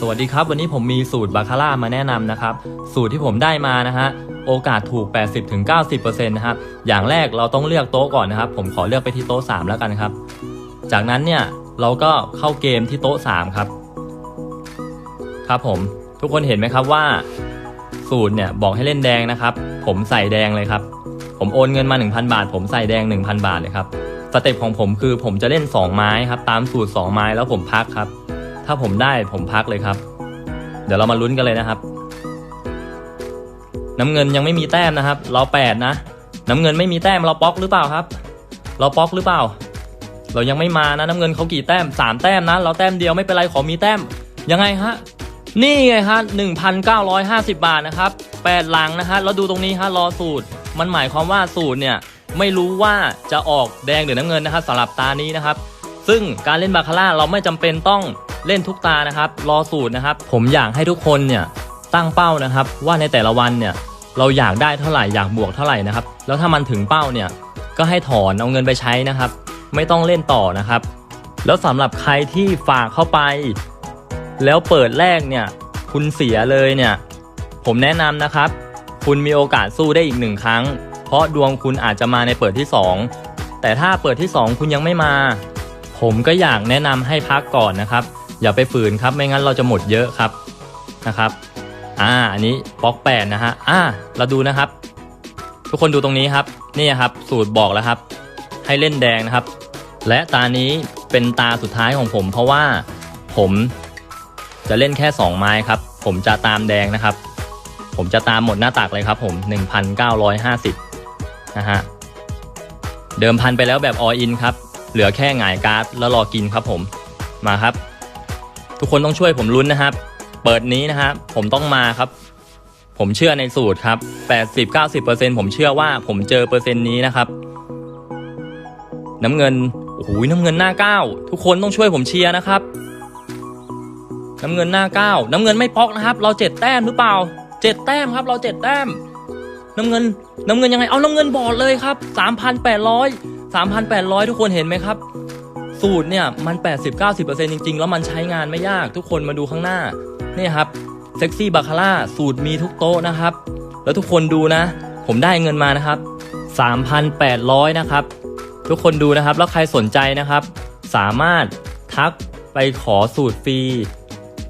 สวัสดีครับ วันนี้ผมมีสูตรบาคาร่ามาแนะนำนะครับ สูตรที่ผมได้มานะฮะโอกาสถูก 80-90%นะครับอย่างแรกเราต้องเลือกโต๊ะก่อนนะครับ ผมขอเลือกไปที่โต๊ะ 3 แล้วกันครับ จากนั้นเนี่ยเราก็เข้าเกมที่โต๊ะ 3 ครับ ครับผมทุกคนเห็นไหมครับว่า สูตรเนี่ยบอกให้เล่นแดงนะครับ ผมใส่แดงเลยครับ ผมโอนเงินมา 1,000 บาท ผมใส่แดง 1,000 บาทเลยครับสเต็ปของผมคือผมจะเล่น 2 ไม้ครับ ตามสูตร 2 ไม้แล้วผมพักครับ ถ้าผมได้ผมพักเลยครับ เดี๋ยวเรามาลุ้นกันเลยนะครับ น้ำเงินยังไม่มีแต้มนะครับ เราแปดนะ น้ำเงินไม่มีแต้มเราป๊อกหรือเปล่าครับ เราป๊อกหรือเปล่า เรายังไม่มานะน้ำเงินเขากี่แต้มสามแต้มนะ เราแต้มเดียวไม่เป็นไรขอมีแต้ม ยังไงฮะ นี่ไงฮะ1,950บาทนะครับแปดหลังนะฮะแล้วดูตรงนี้ฮะรอสูตร มันหมายความว่าสูตรเนี่ยไม่รู้ว่าจะออกแดงหรือน้ำเงินนะครับสำหรับตานี้นะครับ ซึ่งการเล่นบาคาร่าเราไม่จำเป็นต้อง เล่นทุกตานะครับ รอสูตรนะครับ ผมอยากให้ทุกคนเนี่ยตั้งเป้านะครับ ว่าในแต่ละวันเนี่ยเราอยากได้เท่าไหร่อยากบวกเท่าไหร่นะครับ แล้วถ้ามันถึงเป้าเนี่ยก็ให้ถอนเอาเงินไปใช้นะครับ ไม่ต้องเล่นต่อนะครับ แล้วสำหรับใครที่ฝากเข้าไป แล้วเปิดแรกเนี่ยคุณเสียเลยเนี่ยผมแนะนำนะครับ คุณมีโอกาสสู้ได้อีกหนึ่งครั้ง เพราะดวงคุณอาจจะมาในเปิดที่ 2 แต่ถ้าเปิดที่ 2 คุณยังไม่มา ผมก็อยากแนะนำให้พักก่อนนะครับ อย่าไปฝืนครับไม่งั้นเราจะหมดเยอะครับนะครับอ่าอันนี้บล็อกแปดนะฮะอ่าเราดูนะครับ ทุกคนดูตรงนี้ครับนี่ครับสูตรบอกแล้วครับ ให้เล่นแดงนะครับ และตานี้เป็นตาสุดท้ายของผม เพราะว่าผมจะเล่นแค่ 2 ไม้ครับ ผมจะตามแดงนะครับ ผมจะตามหมดหน้าตักเลยครับ ผม 1,950นะฮะเดิมพันไปแล้วแบบออินครับ เหลือแค่หงายการ์ดแล้วรอกินครับผมมาครับ ทุกคนต้องช่วยผมลุ้นนะครับ เปิดนี้นะฮะผมต้องมาครับ ผมเชื่อในสูตรครับ80-90%ผมเชื่อว่าผมเจอเปอร์เซ็นต์นี้นะครับ น้ำเงินโอ้โหน้ำเงินหน้าเก้าทุกคนต้องช่วยผมเชียร์นะครับ น้ำเงินหน้าเก้าน้ำเงินไม่ป๊อกนะครับ เราเจ็ดแต้มหรือเปล่าเจ็ดแต้มครับ เราเจ็ดแต้ม น้ำเงิน น้ำเงินยังไงเอาน้ำเงินบอดเลยครับสามพันแปดร้อยสามพันแปดร้อยทุกคนเห็นไหมครับ สูตรเนี่ยมัน 80-90%จริง ๆ แล้วมันใช้งานไม่ยากทุกคนมาดูข้างหน้านี่ครับเซ็กซี่บาคาร่าสูตรมีทุกโต๊ะนะครับ แล้วทุกคนดูนะ ผมได้เงินมานะครับ 3,800 นะครับ ทุกคนดูนะครับ แล้วใครสนใจนะครับ สามารถทักไปขอสูตรฟรี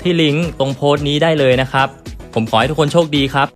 ที่ลิงก์ตรงโพสต์นี้ได้เลยนะครับ ผมขอให้ทุกคนโชคดีครับ